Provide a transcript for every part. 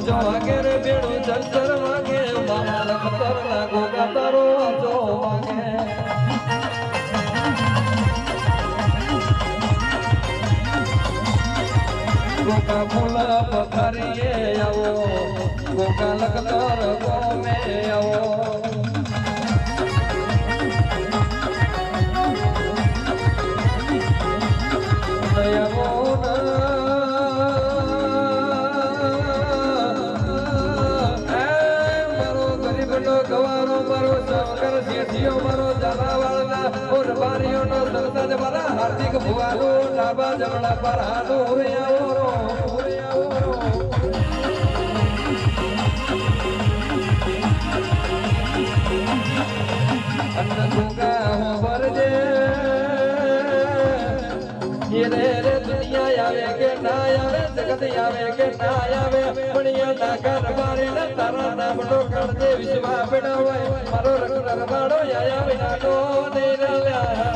બાજો વાગે રે બેડું જંતર વાગે મામા લખતર ના ગોગા તારો જો વાગે. ગોકા ફૂલ પથારીએ આવો ગોકા લખતર ગોમે આવો. હાર્દિક ભુવાનો ડાબા જમણા પર હાલો દુનિયા આવે રો, કદી આવે કે ના આવે? પણ ના કરવારે તારા નામનો કરજે વિશ્વા પડાવે મારો રંગ રંગાડો આયા વિના તો નહીં રહ્યા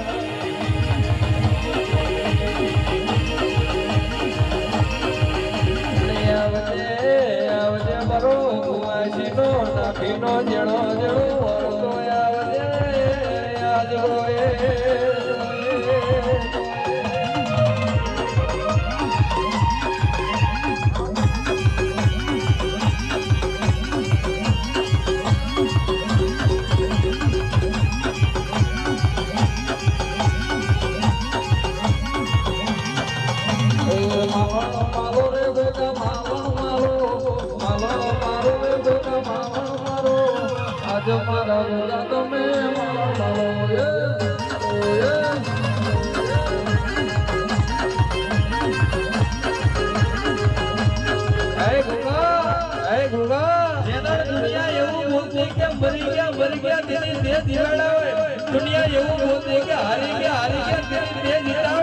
દુનિયા એવું બોલતી કે હારી કે હારી ગયા હારી ગયા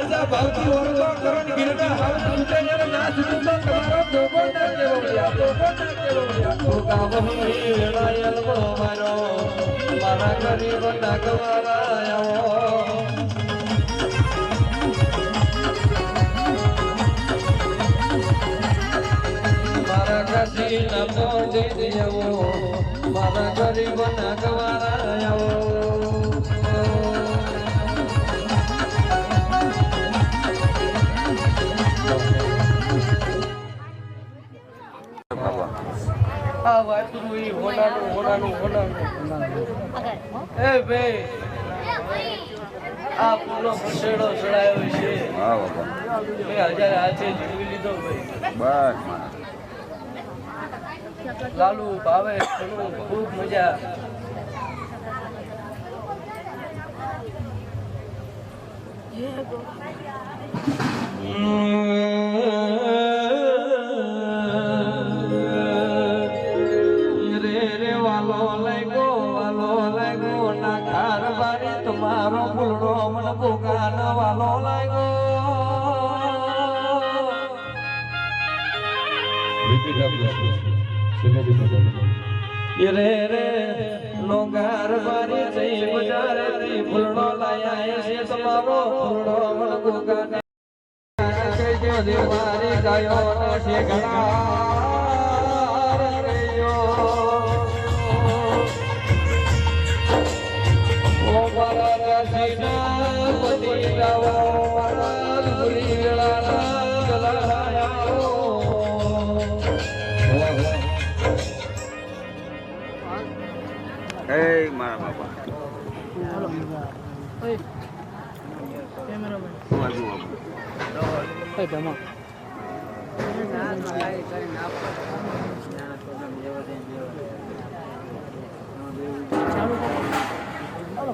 પણ ભાવજી ભાવથી કરણ ગીરડા હાવ છૂટે ને ના છૂટે તમારો ડોબો ના કેવો લ્યા ડોબો ના કેવો લ્યા ગુગા હે વેળાયલ મારો મારા ગરીબ નાગવારા આવો મારા ગરીબ ના આવો આ વાતનું ઈ હોનાનું હોનાનું હોનાનું એ ભાઈ આ પૂરો ખસેડો ચડાયો છે હા બાપા બે હજાર હાથે જીવી લીધો ભાઈ બસ લાલુ ભાવે ખૂબ મજા રે તમારો ફૂલડો મને ભોગાન વાલો લાગો રે રે લોગાર બારી જઈ બજારે થી ફૂલડો લાયા છે તમારો ફૂલડો મને ભોગાને કહેજો દેવારી ગાયો નો ઠેકડા મારા રસીના પતિ રાવો મારા ગુરી વેળાના ગલાયા એ મારા બાપા બાજુ બાપુ.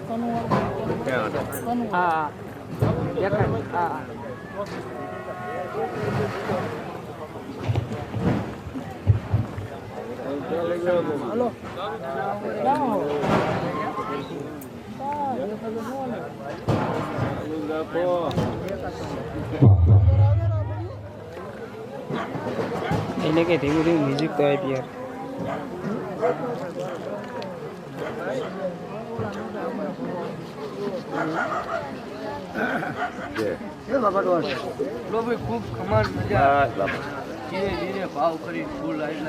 ક્યાં હતો? હા હા હલો એને કે ધીમું ધીમું મ્યુઝિક તો આપી યાર. બાબા ડોલ ખૂબ ખમાન મજા ધીરે ધીરે ભાવ કરી ફૂલ લાઈ